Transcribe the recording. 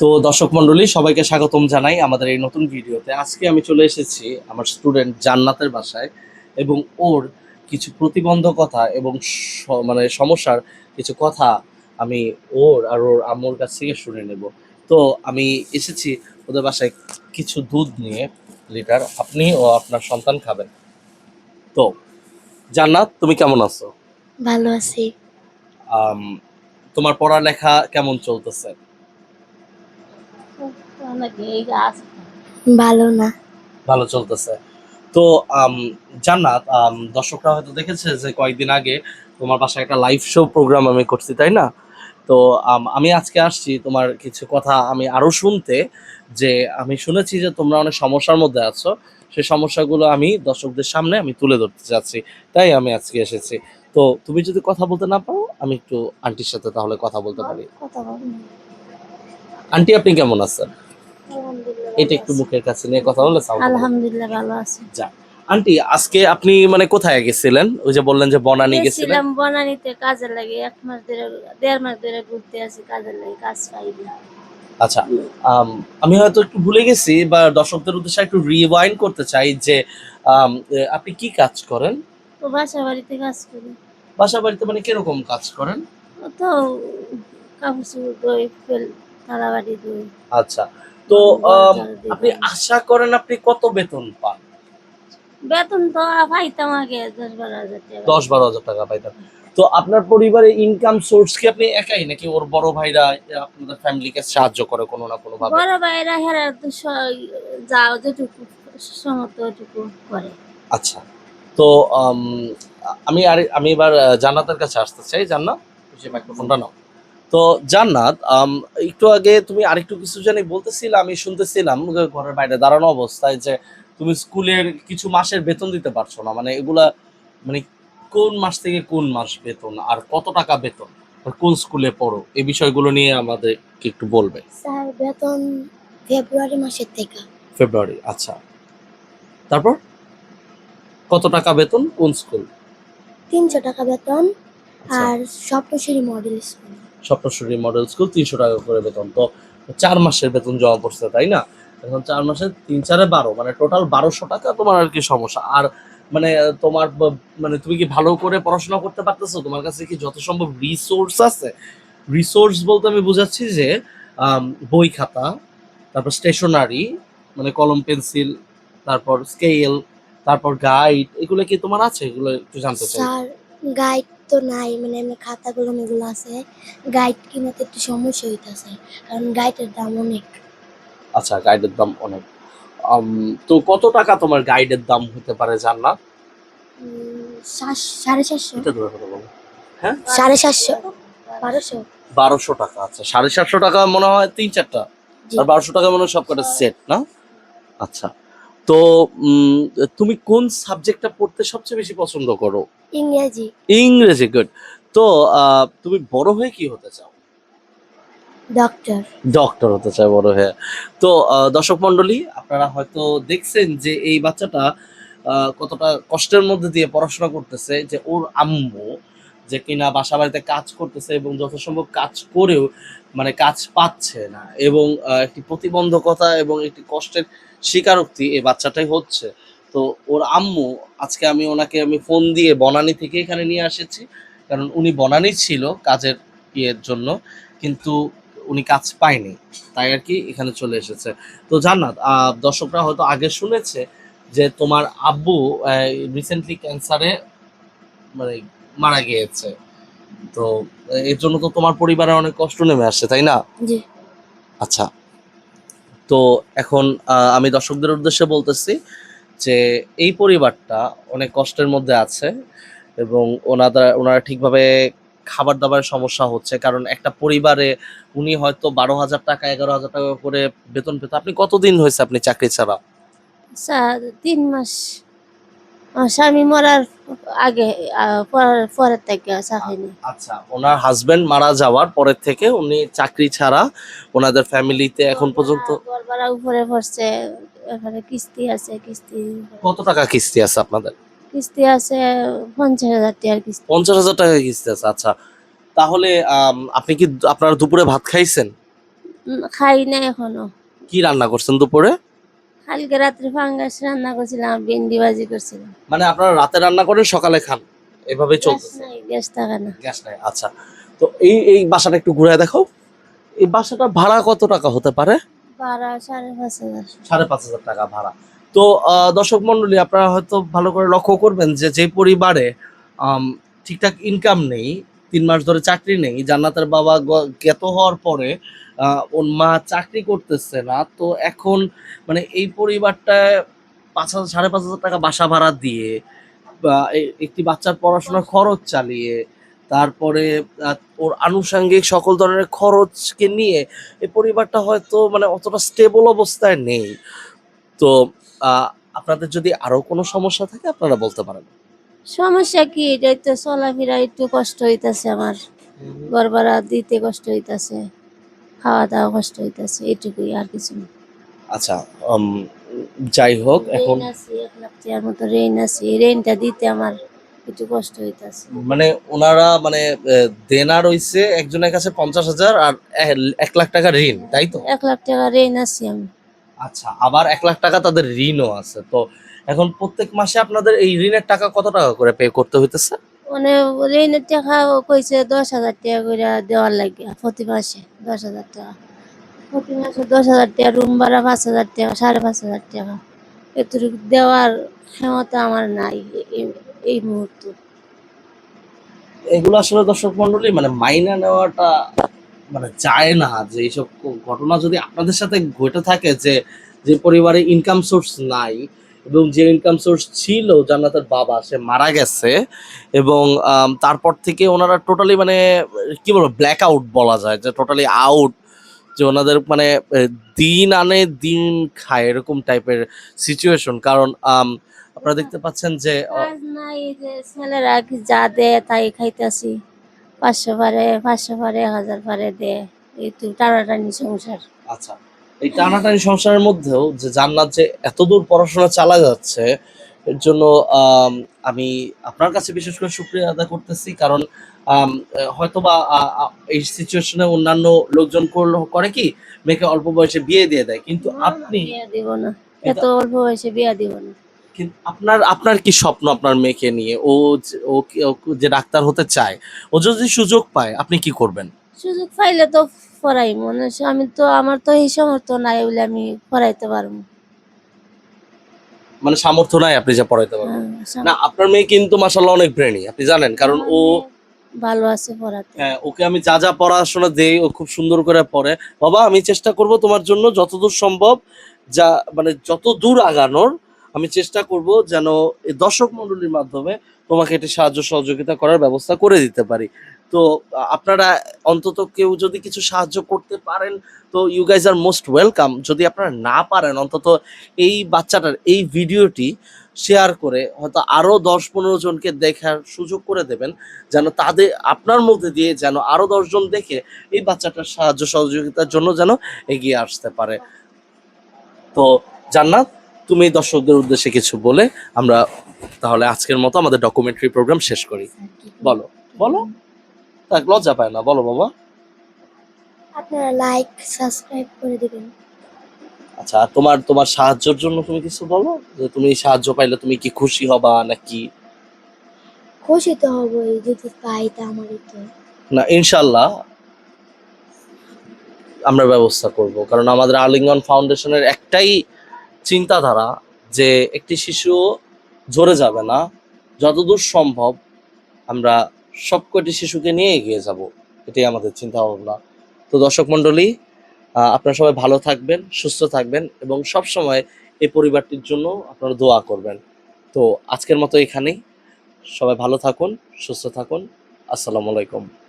তো দর্শক মণ্ডলী সবাইকে স্বাগতম জানাই আমাদের এই নতুন ভিডিওতে। আজকে আমি চলে এসেছি আমার স্টুডেন্ট জান্নাতের বাসায় এবং ওর কিছু প্রতিবন্ধকতা এবং মানে সমস্যার কিছু কথা আমি ওর আর ওর আম্মুর কাছ থেকে শুনে নেব। তো আমি এসেছি ওদের বাসায় কিছু দুধ নিয়ে লিটার। আপনি ও আপনার সন্তান খাবেন। তো জান্নাত তুমি কেমন আছো? ভালো আছি। তোমার পড়ালেখা কেমন চলতেছে? ভালো না। ভালো চলতেছে। তো জান্নাত দর্শকরা হয়তো দেখেছে যে কয়েকদিন আগে তোমার বাসায় একটা লাইভ শো প্রোগ্রাম আমি করছি তাই না? তো আমি আজকে আসছি তোমার কিছু কথা আমি আরও শুনতে যে আমি শুনেছি যে তোমরা অনেক সমস্যার মধ্যে আছো। সেই সমস্যাগুলো আমি দর্শকদের সামনে আমি তুলে ধরতে চাচ্ছি তাই আমি আজকে এসেছি। তো তুমি যদি কথা বলতে না পারো আমি একটু আন্টির সাথে তাহলে কথা বলতে পারি। কথা আন্টি আপনি কেমন আছেন? এটা একটু মুখের কাছে নিয়ে কথা বলে আলহামদুলিল্লাহ ভালো আছি। আন্টি আজকে আপনি মানে কোথায় গেছিলেন? ওই যে বললেন যে বনানি গেছিলেন। গেছিলাম বনানীতে কাজে লাগে এক মাস ধরে দেড় মাস ধরে ঘুরতে আছি কাজে লাগে কাজ পাইনি আচ্ছা আম, হয়তো একটু ভুলে গেছি বা দর্শকদের উদ্দেশ্যে একটু রিওয়াইন্ড করতে চাই যে আপনি কি কাজ করেন? তো বাসা বাড়িতে কাজ করি। বাসা বাড়িতে মানে কীরকম কাজ করেন? তো কাপড় চোপড় দই ফেল থালা বাড়ি দই আচ্ছা তো আপনি আশা করেন আপনি কত বেতন পান? বেতন তো পাইতাম আগে দশ বারো হাজার টাকা। দশ বারো হাজার টাকা পাইতেন তো আপনার পরিবারে ইনকাম সোর্স কি আপনি একাই নাকি ওর বড় ভাইরা আপনাদের ফ্যামিলিকে সাহায্য করে কোনো না কোনো ভাবে বড় ভাইরা হেরা তো যাও যেটুকু সমর্থ করে। আচ্ছা তো আম, আমি আর আমি এবার জান্নাতের কাছে আসতে চাই। জান্নাত মাইক্রোফোনটা নাও। তো জান্নাত একটু আগে তুমি আরেকটু কিছু জানি বলতেছিলে আমি শুনতেছিলাম ঘরের বাইরে দাঁড়ানো অবস্থায় যে তুমি স্কুলের কিছু মাসের বেতন দিতে পারছ না। মানে এগুলা মানে কোন মাস থেকে কোন মাস বেতন আর কত টাকা বেতন? কোন স্কুলে পড়ো? এই বিষয়গুলো নিয়ে আমাদের একটু বলবে। স্যার বেতন ফেব্রুয়ারি মাসের থেকে। ফেব্রুয়ারি আচ্ছা। তারপর? কত টাকা বেতন কোন স্কুল? তিনশো টাকা বেতন আচ্ছা। আর Saptashwari model school. Saptashwari model school তিনশো টাকা করে বেতন। তো চার মাসের বেতন জমা পড়ছে, তাই না? এখন চার মাসে তিন, চারে বারো মানে টোটাল বারোশো টাকা তোমার আর কি সমস্যা। আর মানে তোমার মানে তুমি কি ভালো করে পড়াশোনা করতে পারতেছো? তোমার কাছে কি যত সম্ভব রিসোর্স আছে? রিসোর্স বলতে আমি বুঝাচ্ছি যে বই খাতা, তারপর স্টেশনারি মানে কলম পেন্সিল তারপর স্কেল তারপর গাইড এগুলো কি তোমার আছে? এগুলো একটু জানতে চাই। গাইড তো নাই মানে এমনি খাতা কলম এগুলো আছে গাইড কিনাতে একটু সমস্যা হইতাছে কারণ গাইডের দাম অনেক। আচ্ছা গাইডের দাম অনেক। তো কত টাকা তোমার গাইডের দাম হতে পারে সাত- সাড়ে সাতশো। এটা ধরে কথা বলো। সাড়ে সাতশো। বারোশো। বারোশো টাকা আচ্ছা। সাড়ে সাতশো টাকা মনে হয় তিন চারটা। আর বারোশো টাকা মনে হয় সব কটা সেট না? আচ্ছা। তো তুমি কোন সাবজেক্টটা পড়তে সবচেয়ে বেশি পছন্দ করো? ইংরেজি। ইংরেজি গুড তো তুমি বড় হয়ে কি হতে চাও? ডক্টর ডক্টর হতে চায় বড় হয়ে। তো দর্শক মন্ডলী আপনারা হয়তো দেখছেন যে এই বাচ্চাটা কতটা কষ্টের মধ্যে দিয়ে পড়াশোনা করতেছে যে ওর আম্মু যে কিনা বাসা বাড়িতে কাজ করতেছে এবং যথাসম্ভব কাজ করেও মানে কাজ পাচ্ছে না এবং একটি প্রতিবন্ধকতা এবং একটি কষ্টের স্বীকারোক্তি এই বাচ্চাটাই হচ্ছে। তো ওর আম্মু, আজকে আমি ওনাকে আমি ফোন দিয়ে বনানী থেকে এখানে নিয়ে এসেছি। কারণ উনি বনানী ছিল কাজের ইয়ের জন্য, কিন্তু উনি কাজ পায়নি। তাই আর কি এখানে চলে এসেছে। তো জান্নাত দর্শকরা হয়তো আগে শুনেছে যে তোমার আব্বু রিসেন্টলি ক্যান্সারে মানে মারা গিয়েছে। তো এর জন্য তো তোমার পরিবারে অনেক কষ্ট নেমে আসছে তাই না? আচ্ছা। তো এখন আমি দর্শকদের উদ্দেশ্যে বলতেছি যে এই পরিবারটা অনেক কষ্টের মধ্যে আছে এবং ওনারা ওনারা ঠিকভাবে খাবার দাবারের সমস্যা হচ্ছে। কারণ একটা পরিবারে উনি হয়তো বারো হাজার টাকা এগারো হাজার টাকা করে বেতন পেত। আপনি কতদিন হয়েছে আপনি চাকরি ছাড়া? তিন মাস। স্বামী মরার আগে পরের থেকে চাকরি আচ্ছা ওনার হাজবেন্ড মারা যাওয়ার পরের থেকে উনি চাকরি ছাড়া ওনাদের ফ্যামিলিতে এখন পর্যন্ত উপরে পড়ছে এখানে কিস্তি আছে কিস্তি। কত টাকা কিস্তি আছে আপনাদের? কিস্তি আছে পঞ্চাশ হাজার টাকার কিস্তি। পঞ্চাশ হাজার টাকা কিস্তি আছে আচ্ছা। তাহলে আপনি কি আপনার দুপুরে ভাত খাইছেন? খাই না এখনও। কি রান্না করছেন দুপুরে? কালকে রাত্রে ফাঙ্গাস রান্না করছিলাম ভেন্ডি ভাজি করছিলাম। মানে আপনারা রাতে রান্না করেন সকালে খান? চলতেছে। নাই গ্যাস থাকে না। গ্যাস নাই আচ্ছা। তো এই এই বাসাটা একটু ঘুরে দেখো এই বাসাটা ভাড়া কত টাকা হতে পারে? ভাড়া সাড়ে পাঁচ হাজার। সাড়ে পাঁচ হাজার টাকা ভাড়া। তো দর্শক মন্ডলী আপনারা হয়তো ভালো করে লক্ষ্য করবেন যে যে পরিবারে ঠিকঠাক ইনকাম নেই তিন মাস ধরে চাকরি নেই জান্নাতের বাবা জ্ঞাত হওয়ার পরে ওর মা চাকরি করতেছে না তো এখন মানে এই পরিবারটায় পাঁচ হাজার সাড়ে পাঁচ হাজার টাকা বাসা ভাড়া দিয়ে বা একটি বাচ্চার পড়াশোনার খরচ চালিয়ে তারপরে ওর আনুষঙ্গিক সকল ধরনের খরচকে নিয়ে এই পরিবারটা হয়তো মানে অতটা স্টেবল অবস্থায় নেই। তো আপনাদের যদি আরও কোনো সমস্যা থাকে আপনারা বলতে পারেন। সমস্যা কি? এটাই তো চলাফেরা একটু কষ্ট হইতাছে আমার। ভাড়া দিতে কষ্ট হইতাছে। খাওয়া দাওয়া কষ্ট হইতাছে এটুকুই আর কিছু না। আচ্ছা যাই হোক এখন রেন আছে এক লাখ টাকার মতো রেন আছে এই রেনটা দিতে আমার একটু কষ্ট হইতাছে। মানে ওনারা মানে দেনা রইছে একজনের কাছে পঞ্চাশ হাজার আর এক লাখ টাকা ঋণ তাই তো? এক লাখ টাকা আছে আমি। আচ্ছা আবার এক লাখ টাকা তাদের ঋণও আছে। তো এখন প্রত্যেক মাসে আপনাদের এই ঋণের টাকা কত টাকা করে পে করতে হইতেছে? মানে রেনের টাকা কইছে দশ হাজার টাকা করে দেওয়ার লাগে, প্রতি মাসে দশ হাজার টাকা। প্রতি মাসে দশ হাজার টাকা, রুম ভাড়া পাঁচ হাজার টাকা, সাড়ে পাঁচ হাজার টাকা। এতটুকু দেওয়ার ক্ষমতা আমার নাই এই- এই মুহূর্তে। এগুলো আসলে দর্শক মন্ডলী মানে মাইনা নেওয়াটা মানে চায় না যে এইসব ঘটনা যদি আপনাদের সাথে ঘটে থাকে যে যে পরিবারে ইনকাম সোর্স নাই এবং যে ইনকাম সোর্স ছিল জান্নাতের বাবা সে মারা গেছে এবং তারপর থেকে ওনারা টোটালি মানে কি বলব ব্ল্যাক আউট বলা যায় যে টোটালি আউট যে ওনাদের মানে দিন আনে দিন খায় এরকম টাইপের সিচুয়েশন কারণ আপনারা দেখতে পাচ্ছেন যে ছেলেরা যা দেয় তাই খাইতেছি। পাঁচশো পারে পাঁচশো পারে হাজার পারে দেয় এই তো টানাটানি সংসার। আচ্ছা। এই টানাটানি সংসারের মধ্যেও যে জান্নাত যে এতদূর পড়াশোনা চালা যাচ্ছে এর জন্য আম, আপনার কাছে বিশেষ করে শুক্রিয়া আদায় করতেছি। কারণ হয়তোবা এই সিচুয়েশনে অন্যান্য লোকজন করল করে কি? মেয়েকে অল্প বয়সে বিয়ে দিয়ে দেয়। কিন্তু আপনি দিব না। এত অল্প বয়সে বিয়া দিব না। আপনার আপনার কি স্বপ্ন আপনার মেয়েকে নিয়ে? ও যে ডাক্তার হতে চায় ও যদি সুযোগ পায় আপনি কি করবেন? সুযোগ পাইলে তো পড়াই মনে হচ্ছে আমি তো আমার তো এই সামর্থ্য নাই বলে আমি পড়াইতে পারব। মানে সামর্থ্য নাই আপনি যা পড়াইতে পারবেন। হ্যাঁ, না আপনার মেয়ে কিন্তু মাসাল্লাহ অনেক ব্রেনি আপনি জানেন কারণ ও ভালো আছে পড়াতে। হ্যাঁ ওকে আমি যা যা পড়াশোনা দেই ও খুব সুন্দর করে পড়ে। বাবা আমি চেষ্টা করব তোমার জন্য যতদূর সম্ভব যা মানে যত দূর আগানোর আমি চেষ্টা করব যেন এই দর্শক মণ্ডলীর মাধ্যমে তোমাকে এটি সাহায্য সহযোগিতা করার ব্যবস্থা করে দিতে পারি। তো আপনারা অন্তত কেউ যদি কিছু সাহায্য করতে পারেন তো you guys are most welcome যদি আপনারা না পারেন অন্তত এই বাচ্চাটার এই ভিডিওটি শেয়ার করে হয়তো আরও দশ পনেরো জনকে দেখার সুযোগ করে দেবেন যেন তাদের আপনার মধ্যে দিয়ে যেন আরও দশজন দেখে এই বাচ্চাটার সাহায্য সহযোগিতার জন্য যেন এগিয়ে আসতে পারে। তো জান্নাত তুমি দর্শকদের উদ্দেশ্যে কিছু বলে আমরা তাহলে আজকের মতো আমাদের ডকুমেন্টারি প্রোগ্রাম শেষ করি। বলো। বলো। তাক লজ্জা পায় না বলো বাবা। আপনারা লাইক সাবস্ক্রাইব করে দিবেন। আচ্ছা আর তোমার তোমার সাহায্যের জন্য তুমি কিছু বলো? যে তুমি সাহায্য পাইলে তুমি কি খুশি হবা নাকি? খুশি তো হবই যদি পাই তা আমারই তো। না ইনশাল্লাহ আমরা ব্যবস্থা করব। কারণ আমাদের আলিঙ্গন ফাউন্ডেশনের একটাই চিন্তাধারা যে একটি শিশু ঝরে যাবে না। যতদূর সম্ভব আমরা সবকটি শিশুকে নিয়ে এগিয়ে যাব এটাই আমাদের চিন্তা ভাবনা তো দর্শক মণ্ডলী আহ, আপনারা সবাই ভালো থাকবেন সুস্থ থাকবেন এবং সব সময় এই পরিবারটির জন্য আপনারা দোয়া করবেন। তো আজকের মতো এখানেই। সবাই ভালো থাকুন সুস্থ থাকুন। আসসালামু আলাইকুম।